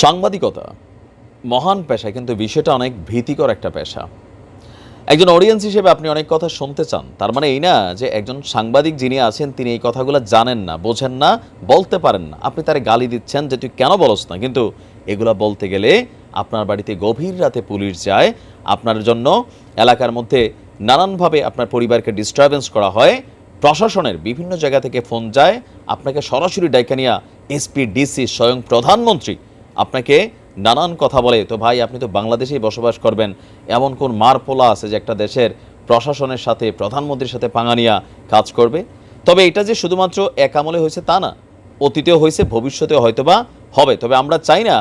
সাংবাদিকতা, মহান পেশা, কিন্তু বিষয়টা অনেক ভীতিকর একটা পেশা। একজন অডিয়েন্স হিসেবে আপনি অনেক কথা শুনতে চান, তার মানে এই না যে একজন সাংবাদিক যিনি আছেন, তিনি এই কথাগুলো জানেন না, বোঝেন না, বলতে পারেন না। আপনি তারে গালি দিচ্ছেন যে, তুই কেন বলস না? কিন্তু এগুলা বলতে গেলে আপনার বাড়িতে গভীর রাতে পুলিশ যায়, আপনার জন্য এলাকার মধ্যে নানানভাবে আপনার পরিবারকে ডিস্টারবেন্স করা হয়, প্রশাসনের বিভিন্ন জায়গা থেকে ফোন যায়, আপনাকে সরাসরি ডাইকানিয়া এসপি ডিসি স্বয়ং প্রধানমন্ত্রী আপনাকে নানান কথা বলে, তো ভাই, আপনি তো বাংলাদেশেই বসবাস করবেন। এমন কোন মার পোলা আছে যে একটা দেশের প্রশাসনের সাথে, প্রধানমন্ত্রীর সাথে পাঙানিয়া কাজ করবে? তবে এটা যে শুধুমাত্র এক আমলে হয়েছে তা না, অতীতেও হয়েছে, ভবিষ্যতেও হয়তোবা হবে। তবে আমরা চাই না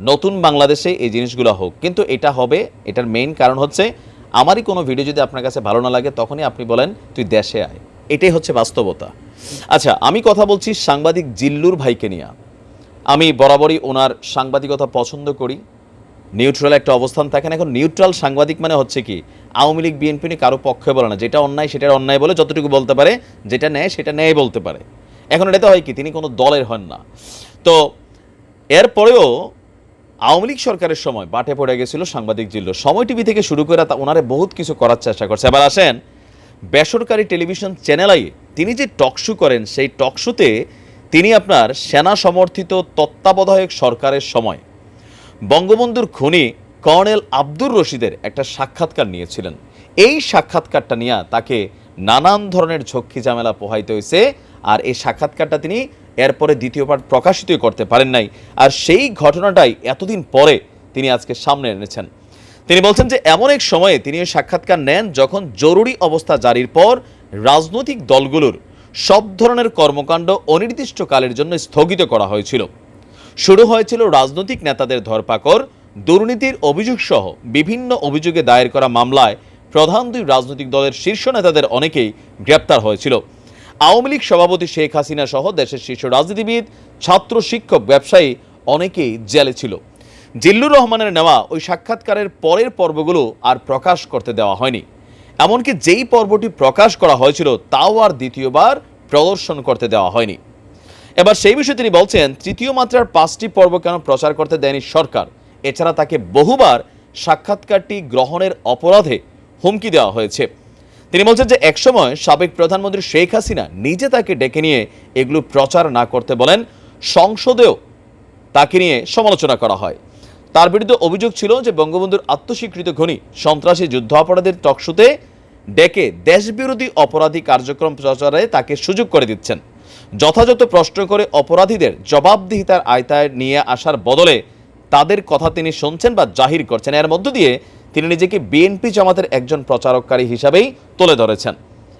নতুন বাংলাদেশে এই জিনিসগুলো হোক। কিন্তু এটা হবে, এটার মেইন কারণ হচ্ছে, আমারই কোনো ভিডিও যদি আপনার কাছে ভালো না লাগে, তখনই আপনি বলেন, তুই দেশে আয়। এটাই হচ্ছে বাস্তবতা। আচ্ছা আমি কথা বলছি সাংবাদিক জিল্লুর ভাইকে নিয়ে। আমি বরাবরই ওনার সাংবাদিকতা পছন্দ করি। নিউট্রাল একটা অবস্থান থাকেন এখন নিউট্রাল সাংবাদিক মানে হচ্ছে কি? আওয়ামী লীগ, বিএনপি নিয়ে কারও পক্ষে বলে না। যেটা অন্যায়, সেটার অন্যায় বলে যতটুকু বলতে পারে, যেটা নেয়, সেটা নেয় বলতে পারে। এখন এটাতে হয় কি? তিনি কোনো দলের হন না। তো, এরপরেও আওয়ামী লীগ সরকারের সময় বাটে পড়ে গেছিল সাংবাদিক জিল্লু। সময় টিভি থেকে শুরু করে তা ওনারে বহুত কিছু করার চেষ্টা করছে। এবার আসেন, বেসরকারি টেলিভিশন চ্যানেলাই তিনি যে টকশো করেন, সেই টকশোতে তিনি আপনার সেনা সমর্থিত তত্ত্বাবধায়ক সরকারের সময় বঙ্গবন্ধুর খুনি কর্নেল আব্দুর রশিদের একটা সাক্ষাৎকার নিয়েছিলেন। এই সাক্ষাৎকারটা নিয়ে তাকে নানান ধরনের ঝক্কি ঝামেলা পোহাইতে হয়েছে আর এই সাক্ষাৎকারটা তিনি এরপরে দ্বিতীয়বার প্রকাশিতই করতে পারেন নাই। আর সেই ঘটনাটাই এতদিন পরে তিনি আজকে সামনে এনেছেন। তিনি বলছেন যে এমন এক সময়ে তিনি সাক্ষাৎকার নেন যখন জরুরি অবস্থা জারির পর রাজনৈতিক দলগুলোর সব ধরনের কর্মকাণ্ড অনির্দিষ্টকালের জন্য স্থগিত করা হয়েছিল। শুরু হয়েছিল রাজনৈতিক নেতাদের ধরপাকড়, দুর্নীতির অভিযোগ সহ বিভিন্ন অভিযোগে দায়ের করা মামলায় প্রধান দুই রাজনৈতিক দলের শীর্ষ নেতাদের অনেকেই গ্রেপ্তার হয়েছিল। আওয়ামী লীগ সভাপতি শেখ হাসিনা সহ দেশের শীর্ষ রাজনীতিবিদ, ছাত্র, শিক্ষক, ব্যবসায়ী অনেকেই জেলে ছিল। জিল্লুর রহমানের নেওয়া ওই সাক্ষাৎকারের পরের পর্বগুলো আর প্রকাশ করতে দেওয়া হয়নি। এমনকি যেই পর্বটি প্রকাশ করা হয়েছিল, তাও আর দ্বিতীয়বার প্রদর্শন করতে দেওয়া হয়নি। এবার সেই বিষয়ে তিনি বলছেন, তৃতীয় মাত্রার পাঁচটি পর্ব কেন প্রচার করতে দেয়নি সরকার? এছাড়া তাকে বহুবার সাক্ষাৎকারটি গ্রহণের অপরাধে হুমকি দেওয়া হয়েছে। তিনি বলছেন যে একসময় সাবেক প্রধানমন্ত্রী শেখ হাসিনা নিজে তাকে ডেকে নিয়ে এগুলো প্রচার না করতে বলেন, সংসদেও তাকে নিয়ে সমালোচনা করা হয়। তার বিরুদ্ধে অভিযোগ ছিল যে বঙ্গবন্ধুর আত্মস্বীকৃত খনি সন্ত্রাসী যুদ্ধ অপরাধের টকশুতে ডেকে দেশবিরোধী অপরাধী কার্যক্রম প্রচারে তাকে সুযোগ করে দিচ্ছেন। যথাযথ প্রশ্ন করে অপরাধীদের জবাবদিহিতার আয়তায় নিয়ে আসার বদলে তাদের কথা তিনি শুনছেন বা জাহির করছেন। এর মধ্য দিয়ে তিনি নিজেকে বিএনপি জামাতের একজন প্রচারককারী হিসাবেই তুলে ধরেছেন।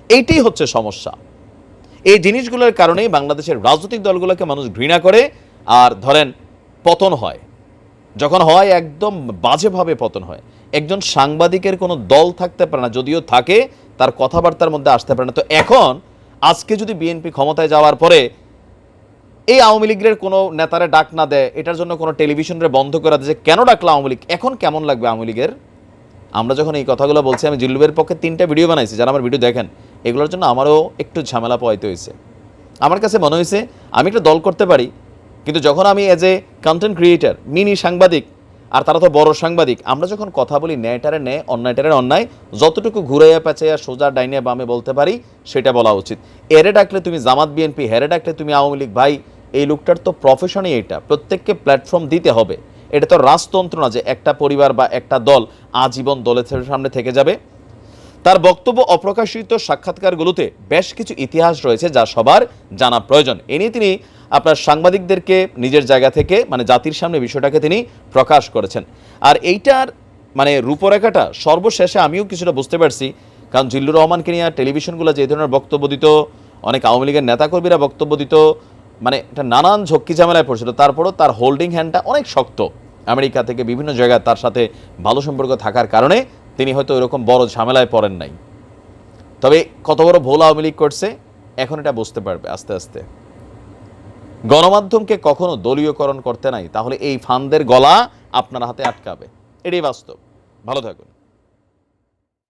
এইটাই হচ্ছে সমস্যা। এই জিনিসগুলোর কারণেই বাংলাদেশের রাজনৈতিক দলগুলোকে মানুষ ঘৃণা করে আর ধরেন পতন হয়। যখন হয় একদম বাজেভাবে পতন হয়। একজন সাংবাদিকের কোনো দল থাকতে পারে না, যদিও থাকে, তার কথাবার্তার মধ্যে আসতে পারে না। তো এখন, আজকে যদি বিএনপি ক্ষমতায় যাওয়ার পরে এই আওয়ামী লীগের কোনো নেতারে ডাক না দেয়, এটার জন্য কোনো টেলিভিশনরে বন্ধ করে যে, কেন ডাকলো আওয়ামী লীগ? এখন কেমন লাগবে আওয়ামী লীগের? আমরা যখন এই কথাগুলো বলছি, আমি জিল্লুবের পক্ষে তিনটা ভিডিও বানাইছি, যারা আমার ভিডিও দেখেন, এগুলোর জন্য আমারও একটু ঝামেলা পোয়াইতে হয়েছে আমার কাছে মনে হয়েছে আমি একটা দল করতে পারি, কিন্তু যখন আমি as a content creator mini সাংবাদিক আর তারা তো বড় সাংবাদিক। আমরা যখন কথা বলি ন্যায়টারে ন্যায়, অন্যায়টারে অন্যায়, যতটুকু ঘুরাইয়া পেঁচাইয়া সোজা ডাইনে বামে বলতে পারি, সেটা বলা উচিত। এরে ডাকলে তুমি জামাত বিএনপি, হেরে ডাকলে তুমি আওয়ামী লীগ। ভাই, এই লোকটার তো প্রফেশনই এটা প্রত্যেককে প্ল্যাটফর্ম দিতে হবে। এটা তো রাজতন্ত্র না যে একটা পরিবার বা একটা দল আজীবন দলের সামনে থেকে যাবে। তার বক্তব্য অপ্রকাশিত সাক্ষাৎকারগুলোতে বেশ কিছু ইতিহাস রয়েছে যা সবার জানা প্রয়োজন। এ নিয়ে তিনি আপনার সাংবাদিকদেরকে নিজের জায়গা থেকে মানে জাতির সামনে বিষয়টাকে তিনি প্রকাশ করেছেন। আর এইটার মানে রূপরেখাটা সর্বশেষে আমিও কিছুটা বুঝতে পারছি, কারণ জিল্লুর রহমানকে নিয়ে টেলিভিশনগুলো যে ধরনের বক্তব্য দিত, অনেক আওয়ামী লীগের নেতাকর্মীরা বক্তব্য দিত মানে এটা নানান ঝক্কি ঝামেলায় পড়ছিল, তারপরও তার হোল্ডিং হ্যান্ডটা অনেক শক্ত। আমেরিকা থেকে বিভিন্ন জায়গায় তার সাথে ভালো সম্পর্ক থাকার কারণে তিনি হয়তো ওইরকম বড় ঝামেলায় পড়েন নাই। তবে কত বড় ভোলা আওয়ামী লীগ করছে, এখন এটা বুঝতে পারবে আস্তে আস্তে। গণমাধ্যমকে কখনো দলীয়করণ করতে নাই, তাহলে এই ফান্দের গলা আপনার হাতে আটকাবে। এটাই বাস্তব। ভালো থাকুন।